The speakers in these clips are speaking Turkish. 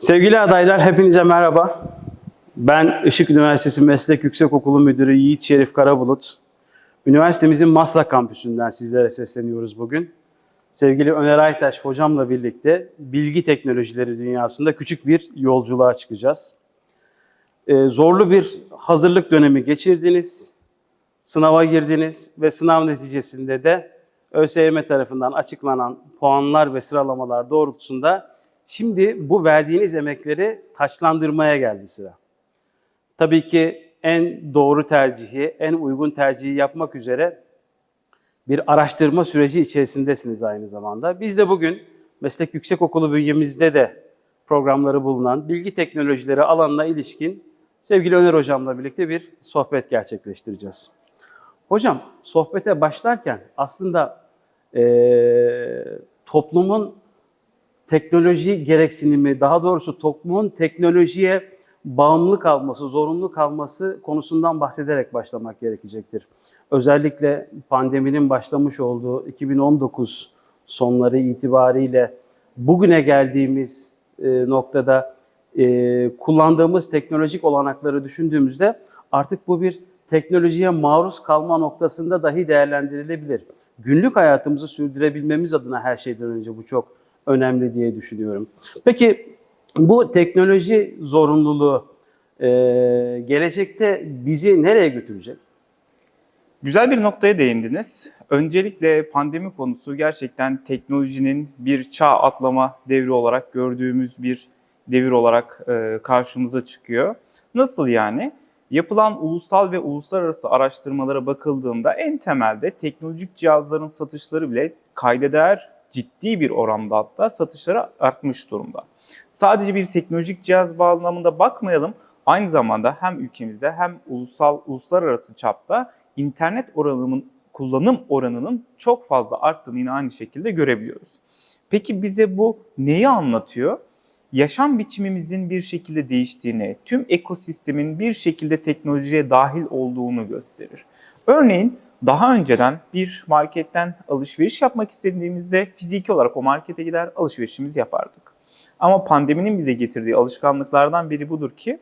Sevgili adaylar, hepinize merhaba. Ben Işık Üniversitesi Meslek Yüksekokulu Müdürü Yiğit Şerif Karabulut. Üniversitemizin Maslak kampüsünden sizlere sesleniyoruz bugün. Sevgili Öner Aytaş hocamla birlikte bilgi teknolojileri dünyasında küçük bir yolculuğa çıkacağız. Ee, zorlu bir hazırlık dönemi geçirdiniz, sınava girdiniz ve sınav neticesinde de ÖSYM tarafından açıklanan puanlar ve sıralamalar doğrultusunda şimdi bu verdiğiniz emekleri taçlandırmaya geldi sıra. Tabii ki en doğru tercihi, en uygun tercihi yapmak üzere bir araştırma süreci içerisindesiniz aynı zamanda. Biz de bugün Meslek Yüksekokulu bünyemizde de programları bulunan bilgi teknolojileri alanına ilişkin sevgili Öner Hocam'la birlikte bir sohbet gerçekleştireceğiz. Hocam, sohbete başlarken aslında eee, toplumun teknoloji gereksinimi, daha doğrusu toplumun teknolojiye bağımlı kalması, zorunlu kalması konusundan bahsederek başlamak gerekecektir. Özellikle pandeminin başlamış olduğu 2019 sonları itibariyle bugüne geldiğimiz e, noktada e, kullandığımız teknolojik olanakları düşündüğümüzde artık bu bir teknolojiye maruz kalma noktasında dahi değerlendirilebilir. Günlük hayatımızı sürdürebilmemiz adına her şeyden önce bu çok önemli diye düşünüyorum. Peki bu teknoloji zorunluluğu e, gelecekte bizi nereye götürecek? Güzel bir noktaya değindiniz. Öncelikle pandemi konusu gerçekten teknolojinin bir çağ atlama devri olarak gördüğümüz bir devir olarak e, karşımıza çıkıyor. Nasıl yani? Yapılan ulusal ve uluslararası araştırmalara bakıldığında en temelde teknolojik cihazların satışları bile kayda değer ciddi bir oranda hatta satışları artmış durumda. Sadece bir teknolojik cihaz bağlamında bakmayalım. Aynı zamanda hem ülkemizde hem ulusal uluslararası çapta internet oranının kullanım oranının çok fazla arttığını yine aynı şekilde görebiliyoruz. Peki bize bu neyi anlatıyor? Yaşam biçimimizin bir şekilde değiştiğini, tüm ekosistemin bir şekilde teknolojiye dahil olduğunu gösterir. Örneğin daha önceden bir marketten alışveriş yapmak istediğimizde fiziki olarak o markete gider alışverişimizi yapardık. Ama pandeminin bize getirdiği alışkanlıklardan biri budur ki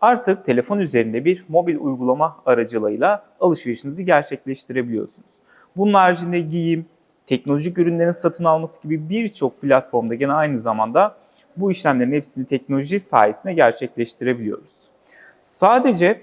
artık telefon üzerinde bir mobil uygulama aracılığıyla alışverişinizi gerçekleştirebiliyorsunuz. Bunun haricinde giyim, teknolojik ürünlerin satın alması gibi birçok platformda gene aynı zamanda bu işlemlerin hepsini teknoloji sayesinde gerçekleştirebiliyoruz. Sadece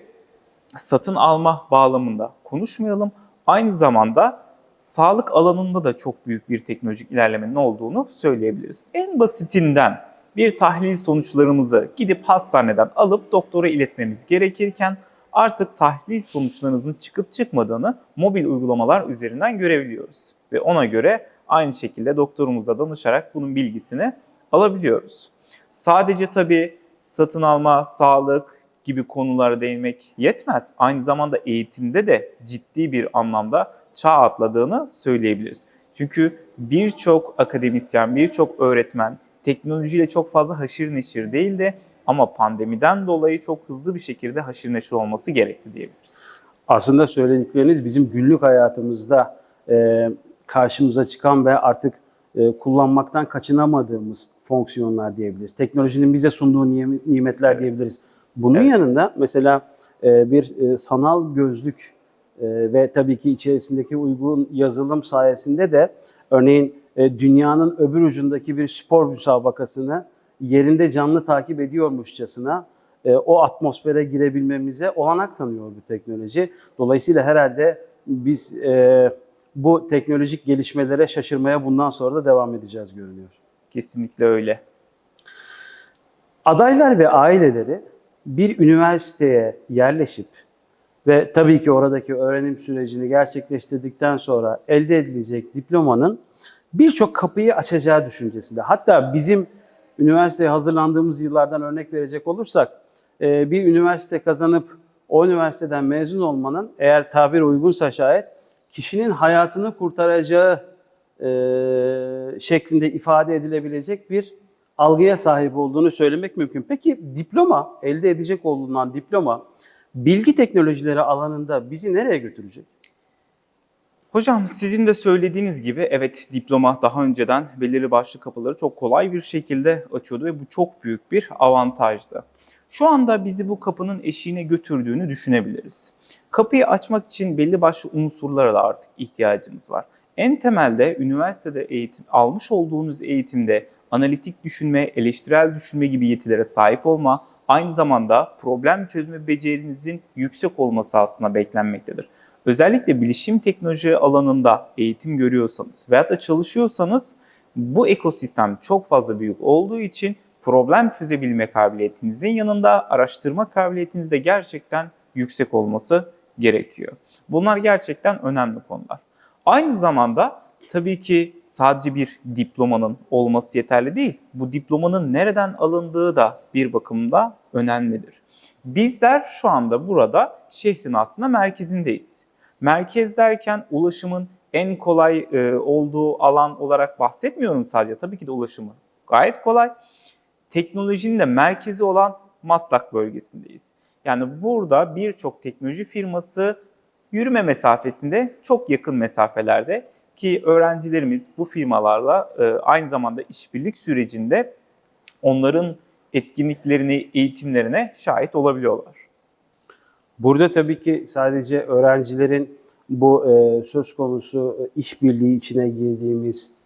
satın alma bağlamında konuşmayalım. Aynı zamanda sağlık alanında da çok büyük bir teknolojik ilerlemenin olduğunu söyleyebiliriz. En basitinden bir tahlil sonuçlarımızı gidip hastaneden alıp doktora iletmemiz gerekirken artık tahlil sonuçlarınızın çıkıp çıkmadığını mobil uygulamalar üzerinden görebiliyoruz. Ve ona göre aynı şekilde doktorumuza danışarak bunun bilgisini alabiliyoruz. Sadece tabii satın alma, sağlık gibi konulara değinmek yetmez. Aynı zamanda eğitimde de ciddi bir anlamda çağ atladığını söyleyebiliriz. Çünkü birçok akademisyen, birçok öğretmen teknolojiyle çok fazla haşır neşir değildi ama pandemiden dolayı çok hızlı bir şekilde haşır neşir olması gerekti diyebiliriz. Aslında söyledikleriniz bizim günlük hayatımızda e, karşımıza çıkan ve artık e, kullanmaktan kaçınamadığımız fonksiyonlar diyebiliriz. Teknolojinin bize sunduğu nime- nimetler Evet. diyebiliriz. Bunun Evet. yanında mesela e, bir e, sanal gözlük e, ve tabii ki içerisindeki uygun yazılım sayesinde de örneğin e, dünyanın öbür ucundaki bir spor müsabakasını yerinde canlı takip ediyormuşçasına e, o atmosfere girebilmemize olanak tanıyor bu teknoloji. Dolayısıyla herhalde biz e, bu teknolojik gelişmelere şaşırmaya bundan sonra da devam edeceğiz görünüyor. Kesinlikle öyle. Adaylar ve aileleri bir üniversiteye yerleşip ve tabii ki oradaki öğrenim sürecini gerçekleştirdikten sonra elde edilecek diplomanın birçok kapıyı açacağı düşüncesinde. Hatta bizim üniversiteye hazırlandığımız yıllardan örnek verecek olursak e, bir üniversite kazanıp o üniversiteden mezun olmanın eğer tabir uygunsa şayet kişinin hayatını kurtaracağı e, şeklinde ifade edilebilecek bir algıya sahip olduğunu söylemek mümkün. Peki diploma, elde edecek olunan diploma bilgi teknolojileri alanında bizi nereye götürecek? Hocam sizin de söylediğiniz gibi evet diploma daha önceden belirli başlı kapıları çok kolay bir şekilde açıyordu ve bu çok büyük bir avantajdı. Şu anda bizi bu kapının eşiğine götürdüğünü düşünebiliriz. Kapıyı açmak için belli başlı unsurlara da artık ihtiyacınız var. En temelde üniversitede eğitim almış olduğunuz eğitimde analitik düşünme, eleştirel düşünme gibi yetilere sahip olma, aynı zamanda problem çözme becerinizin yüksek olması aslında beklenmektedir. Özellikle bilişim teknoloji alanında eğitim görüyorsanız veyahut da çalışıyorsanız bu ekosistem çok fazla büyük olduğu için problem çözebilme kabiliyetinizin yanında araştırma kabiliyetiniz de gerçekten yüksek olması gerekiyor. Bunlar gerçekten önemli konular. Aynı zamanda tabii ki sadece bir diplomanın olması yeterli değil. Bu diplomanın nereden alındığı da bir bakımda önemlidir. Bizler şu anda burada şehrin aslında merkezindeyiz. Merkez derken ulaşımın en kolay e, olduğu alan olarak bahsetmiyorum sadece. Tabii ki de ulaşımı gayet kolay. Teknolojinin de merkezi olan Maslak bölgesindeyiz. Yani burada birçok teknoloji firması yürüme mesafesinde çok yakın mesafelerde ki öğrencilerimiz bu firmalarla e, aynı zamanda işbirlik sürecinde onların etkinliklerini, eğitimlerine şahit olabiliyorlar. Burada tabii ki sadece öğrencilerin bu e, söz konusu e, işbirliği içine girdiğimiz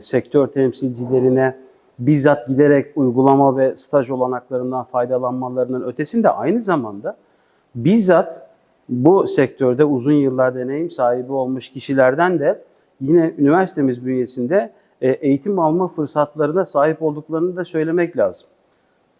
sektör temsilcilerine bizzat giderek uygulama ve staj olanaklarından faydalanmalarının ötesinde aynı zamanda bizzat bu sektörde uzun yıllar deneyim sahibi olmuş kişilerden de yine üniversitemiz bünyesinde e, eğitim alma fırsatlarına sahip olduklarını da söylemek lazım.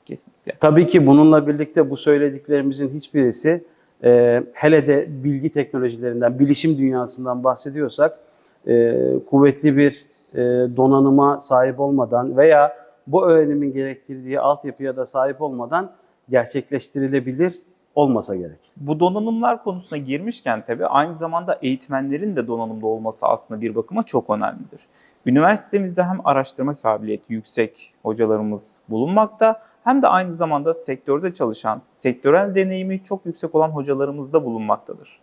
Kesinlikle. Tabii ki bununla birlikte bu söylediklerimizin hiçbirisi e, hele de bilgi teknolojilerinden, bilişim dünyasından bahsediyorsak e, kuvvetli bir e, donanıma sahip olmadan veya bu öğrenimin gerektirdiği altyapıya da sahip olmadan gerçekleştirilebilir olmasa gerek. Bu donanımlar konusuna girmişken tabii aynı zamanda eğitmenlerin de donanımda olması aslında bir bakıma çok önemlidir. Üniversitemizde hem araştırma kabiliyeti yüksek hocalarımız bulunmakta hem de aynı zamanda sektörde çalışan, sektörel deneyimi çok yüksek olan hocalarımız da bulunmaktadır.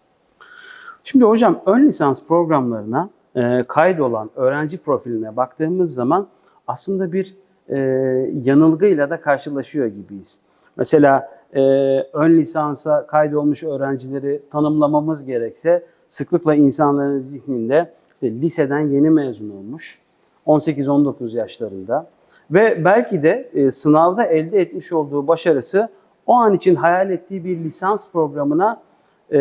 Şimdi hocam ön lisans programlarına e, kaydolan öğrenci profiline baktığımız zaman aslında bir e, yanılgıyla da karşılaşıyor gibiyiz. Mesela e, ön lisansa kaydolmuş öğrencileri tanımlamamız gerekse sıklıkla insanların zihninde işte liseden yeni mezun olmuş, 18-19 yaşlarında ve belki de e, sınavda elde etmiş olduğu başarısı o an için hayal ettiği bir lisans programına e,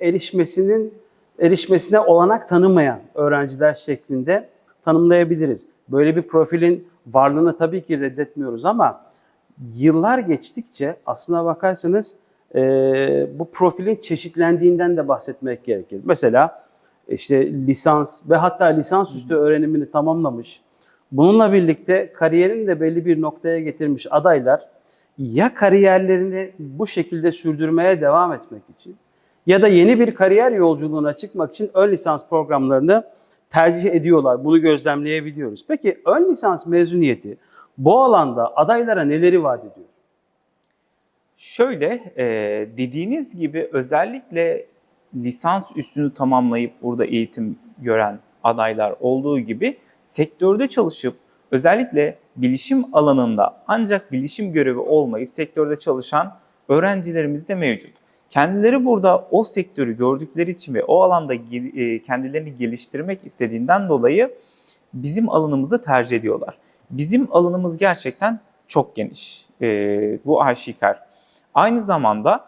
erişmesinin erişmesine olanak tanımayan öğrenciler şeklinde tanımlayabiliriz. Böyle bir profilin varlığını tabii ki reddetmiyoruz ama yıllar geçtikçe aslına bakarsanız e, bu profilin çeşitlendiğinden de bahsetmek gerekir. Mesela işte lisans ve hatta lisansüstü öğrenimini tamamlamış, bununla birlikte kariyerini de belli bir noktaya getirmiş adaylar ya kariyerlerini bu şekilde sürdürmeye devam etmek için ya da yeni bir kariyer yolculuğuna çıkmak için ön lisans programlarını tercih ediyorlar. Bunu gözlemleyebiliyoruz. Peki ön lisans mezuniyeti bu alanda adaylara neleri vaat ediyor? Şöyle e, dediğiniz gibi özellikle lisans üstünü tamamlayıp burada eğitim gören adaylar olduğu gibi sektörde çalışıp özellikle bilişim alanında ancak bilişim görevi olmayıp sektörde çalışan öğrencilerimiz de mevcut. Kendileri burada o sektörü gördükleri için ve o alanda e, kendilerini geliştirmek istediğinden dolayı bizim alanımızı tercih ediyorlar. Bizim alanımız gerçekten çok geniş. E, bu aşikar. Aynı zamanda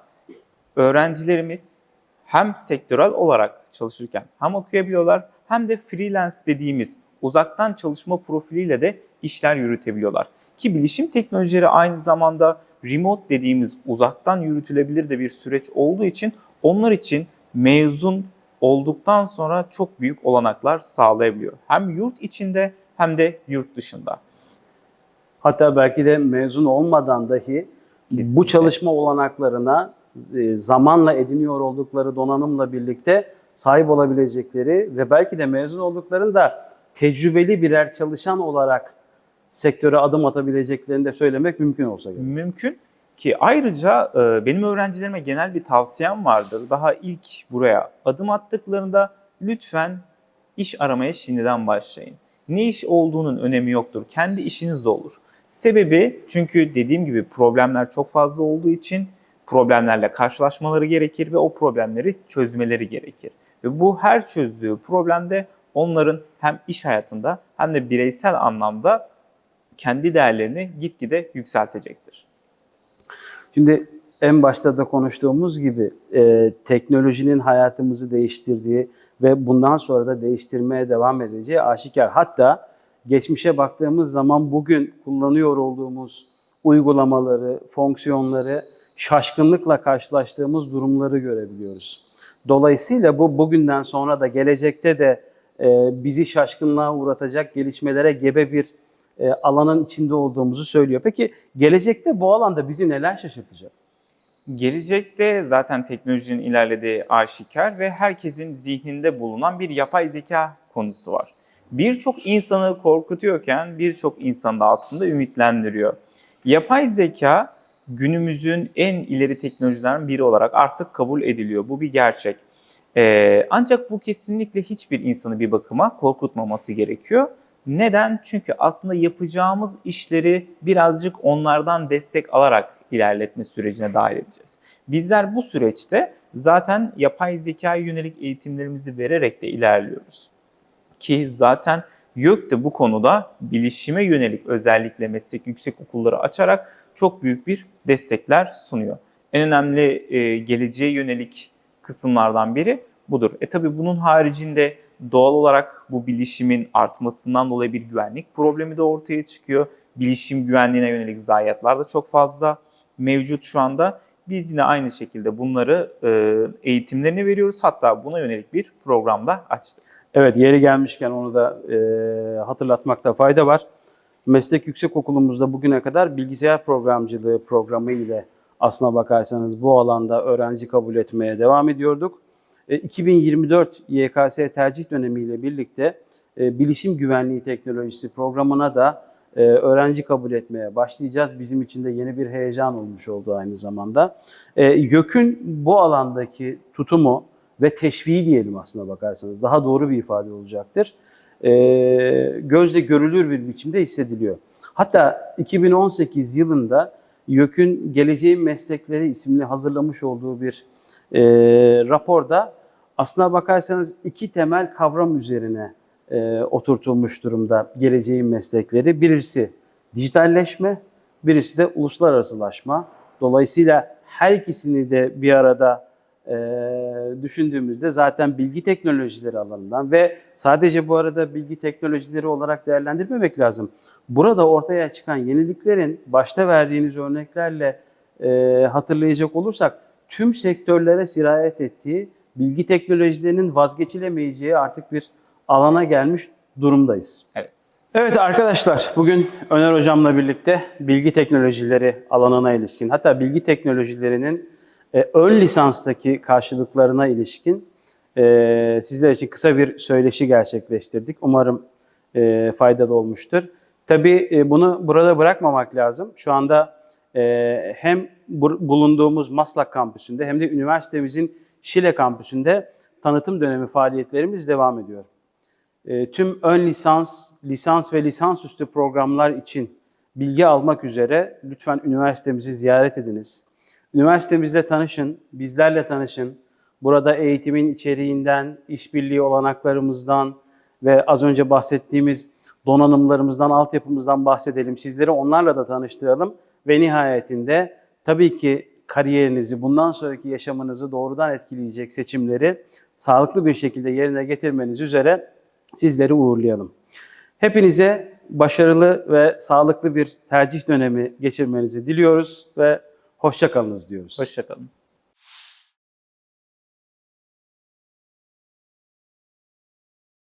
öğrencilerimiz hem sektörel olarak çalışırken hem okuyabiliyorlar hem de freelance dediğimiz uzaktan çalışma profiliyle de işler yürütebiliyorlar. Ki bilişim teknolojileri aynı zamanda remote dediğimiz uzaktan yürütülebilir de bir süreç olduğu için onlar için mezun olduktan sonra çok büyük olanaklar sağlayabiliyor. Hem yurt içinde hem de yurt dışında. Hatta belki de mezun olmadan dahi bu Kesinlikle. çalışma olanaklarına e, zamanla ediniyor oldukları donanımla birlikte sahip olabilecekleri ve belki de mezun olduklarında tecrübeli birer çalışan olarak sektöre adım atabileceklerini de söylemek mümkün olsa gerek. Mümkün. Ki ayrıca e, benim öğrencilerime genel bir tavsiyem vardır. Daha ilk buraya adım attıklarında lütfen iş aramaya şimdiden başlayın. Ne iş olduğunun önemi yoktur. Kendi işiniz de olur. Sebebi çünkü dediğim gibi problemler çok fazla olduğu için problemlerle karşılaşmaları gerekir ve o problemleri çözmeleri gerekir. Ve bu her çözdüğü problemde onların hem iş hayatında hem de bireysel anlamda kendi değerlerini gitgide yükseltecektir. Şimdi en başta da konuştuğumuz gibi e, teknolojinin hayatımızı değiştirdiği ve bundan sonra da değiştirmeye devam edeceği aşikar. Hatta geçmişe baktığımız zaman bugün kullanıyor olduğumuz uygulamaları, fonksiyonları şaşkınlıkla karşılaştığımız durumları görebiliyoruz. Dolayısıyla bu bugünden sonra da gelecekte de e, bizi şaşkınlığa uğratacak gelişmelere gebe bir e, alanın içinde olduğumuzu söylüyor. Peki gelecekte bu alanda bizi neler şaşırtacak? Gelecekte zaten teknolojinin ilerlediği aşikar ve herkesin zihninde bulunan bir yapay zeka konusu var. Birçok insanı korkutuyorken birçok insanı da aslında ümitlendiriyor. Yapay zeka günümüzün en ileri teknolojilerin biri olarak artık kabul ediliyor. Bu bir gerçek. Ee, ancak bu kesinlikle hiçbir insanı bir bakıma korkutmaması gerekiyor. Neden? Çünkü aslında yapacağımız işleri birazcık onlardan destek alarak ilerletme sürecine dahil edeceğiz. Bizler bu süreçte zaten yapay zekaya yönelik eğitimlerimizi vererek de ilerliyoruz. Ki zaten YÖK de bu konuda bilişime yönelik özellikle meslek yüksek okulları açarak çok büyük bir destekler sunuyor. En önemli e, geleceğe yönelik kısımlardan biri budur. E tabi bunun haricinde doğal olarak bu bilişimin artmasından dolayı bir güvenlik problemi de ortaya çıkıyor. Bilişim güvenliğine yönelik zayiatlar da çok fazla mevcut şu anda. Biz yine aynı şekilde bunları e, eğitimlerini veriyoruz. Hatta buna yönelik bir programda açtık. Evet yeri gelmişken onu da e, hatırlatmakta fayda var. Meslek Yüksekokulumuzda bugüne kadar bilgisayar programcılığı programı ile aslına bakarsanız bu alanda öğrenci kabul etmeye devam ediyorduk. E, 2024 YKS tercih dönemiyle birlikte e, bilişim güvenliği teknolojisi programına da e, öğrenci kabul etmeye başlayacağız. Bizim için de yeni bir heyecan olmuş oldu aynı zamanda. E, YÖK'ün bu alandaki tutumu ve teşviği diyelim aslına bakarsanız daha doğru bir ifade olacaktır. E, gözle görülür bir biçimde hissediliyor. Hatta 2018 yılında YÖK'ün Geleceğin Meslekleri isimli hazırlamış olduğu bir e, raporda aslına bakarsanız iki temel kavram üzerine e, oturtulmuş durumda geleceğin meslekleri. Birisi dijitalleşme, birisi de uluslararasılaşma. Dolayısıyla her ikisini de bir arada e, düşündüğümüzde zaten bilgi teknolojileri alanından ve sadece bu arada bilgi teknolojileri olarak değerlendirmemek lazım. Burada ortaya çıkan yeniliklerin başta verdiğiniz örneklerle e, hatırlayacak olursak tüm sektörlere sirayet ettiği bilgi teknolojilerinin vazgeçilemeyeceği artık bir alana gelmiş durumdayız. Evet. Evet arkadaşlar bugün Öner Hocam'la birlikte bilgi teknolojileri alanına ilişkin hatta bilgi teknolojilerinin e, ön lisanstaki karşılıklarına ilişkin e, sizler için kısa bir söyleşi gerçekleştirdik. Umarım e, faydalı olmuştur. Tabii e, bunu burada bırakmamak lazım. Şu anda e, hem bu- bulunduğumuz Maslak kampüsünde hem de üniversitemizin Şile kampüsünde tanıtım dönemi faaliyetlerimiz devam ediyor. E, tüm ön lisans, lisans ve lisansüstü programlar için bilgi almak üzere lütfen üniversitemizi ziyaret ediniz. Üniversitemizle tanışın, bizlerle tanışın. Burada eğitimin içeriğinden, işbirliği olanaklarımızdan ve az önce bahsettiğimiz donanımlarımızdan, altyapımızdan bahsedelim. Sizleri onlarla da tanıştıralım ve nihayetinde tabii ki kariyerinizi, bundan sonraki yaşamınızı doğrudan etkileyecek seçimleri sağlıklı bir şekilde yerine getirmeniz üzere sizleri uğurlayalım. Hepinize başarılı ve sağlıklı bir tercih dönemi geçirmenizi diliyoruz ve hoşça kalınız diyoruz. Hoşçakalın.